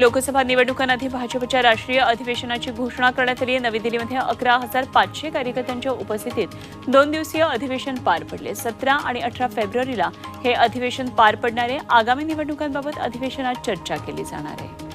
लोकसभा निवडणुकांआधी भाजपच्या राष्ट्रीय अधिवेशनाची घोषणा करण्यात आली. नवी दिल्लीमध्ये अकरा हजार पाचशे कार्यकर्त्यांच्या उपस्थितीत दोन दिवसीय अधिवेशन पार पडले. सतरा आणि अठरा फेब्रुवारीला हे अधिवेशन पार पडणारे. आगामी निवडणुकांबाबत अधिवेशनात चर्चा केली जाणार आहे.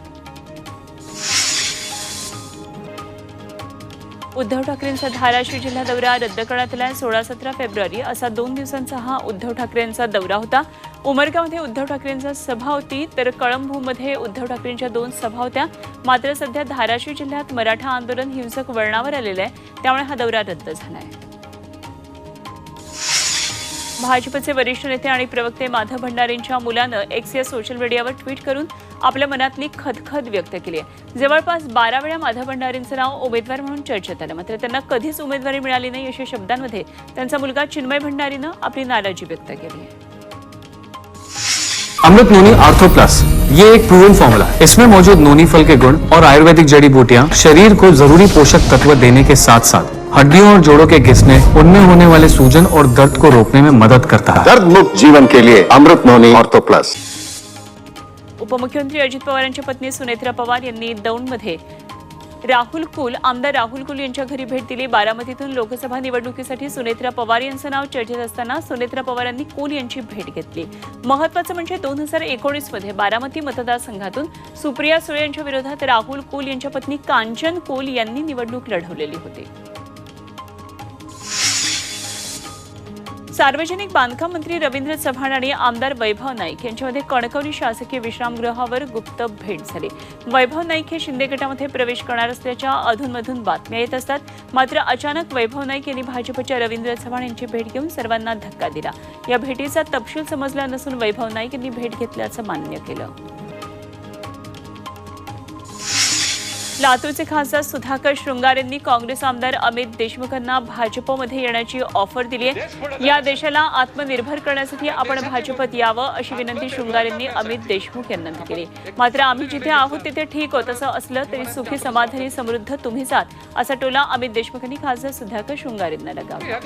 उद्धव ठाकरेंचा धाराशिव जिल्हा दौरा रद्द करण्यात आला सोळा सतरा फेब्रुवारी असा दोन दिवसांचा हा उद्धव ठाकरेंचा दौरा होता. उमरगावमध्ये उद्धव ठाकरेंचा सभा होती तर कळंबूमध्ये उद्धव ठाकरेंच्या दोन सभा होत्या. मात्र सध्या धाराशिव जिल्ह्यात मराठा आंदोलन हिंसक वळणावर आलेलं आहे. त्यामुळे हा दौरा रद्द झाला आहे. भाजपचे वरिष्ठ नेते आणि प्रवक्ते माधव भंडारेंच्या मुलानं एक्स या सोशल मीडियावर ट्विट करून आपल्या मनातली खदखद व्यक्त केली आहे. जवळपास बारा वेळा माधव भंडारेंचं नाव उमेदवार म्हणून चर्चेत आलं. मात्र त्यांना कधीच उमेदवारी मिळाली नाही अशा शब्दांमध्ये त्यांचा मुलगा चिन्मय भंडारीनं आपली नाराजी व्यक्त केली आहे. Amrit noni ortho plus. ये एक प्रूवन फॉर्मूला है। इसमें मौजूद नोनी फल के गुण और आयुर्वेदिक जड़ी बूटियां शरीर को जरूरी पोषक तत्व देने के साथ साथ हड्डियों और जोड़ों के घिसने उनमें होने वाले सूजन और दर्द को रोकने में मदद करता है। दर्द मुक्त जीवन के लिए अमृत नोनी ऑर्थो प्लस। उपमुख्यमंत्री अजित पवार यांच्या पत्नी सुनेत्रा पवार यांनी दौंडमध्ये राहुल कुल आमदार राहुल कुल यांच्या घरी भेट दिली. बारामतीतून लोकसभा निवडणुकीसाठी सुनेत्रा पवार यांचं नाव चर्चेत असताना सुनेत्रा पवारांनी कुल यांची भेट घेतली. महत्वाचं म्हणजे दोन हजार एकोणीसमध्ये बारामती मतदारसंघातून सुप्रिया सुळे यांच्या विरोधात राहुल कुल यांच्या पत्नी कांचन कुल यांनी निवडणूक लढवलेली होती. सार्वजनिक बांधकाम मंत्री रवींद्र चव्हाण आणि आमदार वैभव नाईक यांच्यामध्ये कणकवली शासकीय विश्रामगृहावर गुप्त भेट झाली. वैभव नाईक हे शिंदे गटामध्ये प्रवेश करणार असल्याच्या अधूनमधून बातम्या येत असतात. मात्र अचानक वैभव नाईक यांनी भाजपच्या रवींद्र चव्हाण यांची भेट घेऊन सर्वांना धक्का दिला. या भेटीचा तपशील समजला नसून वैभव नाईक यांनी भेट घेतल्याचं मान्य केलं. लातूरचे खासदार सुधाकर शृंगार यांनी काँग्रेस आमदार अमित देशमुखांना भाजपमध्ये येण्याची ऑफर दिली आहे. या देशाला आत्मनिर्भर करण्यासाठी आपण भाजपत यावं अशी विनंती शृंगार यांनी अमित देशमुख यांना केली. मात्र आम्ही जिथे आहोत तिथे ठीक होत असं असलं तरी सुखी समाधानी समृद्ध तुम्हीच आहात असा टोला अमित देशमुख यांनी खासदार सुधाकर शृंगार यांना लगावला.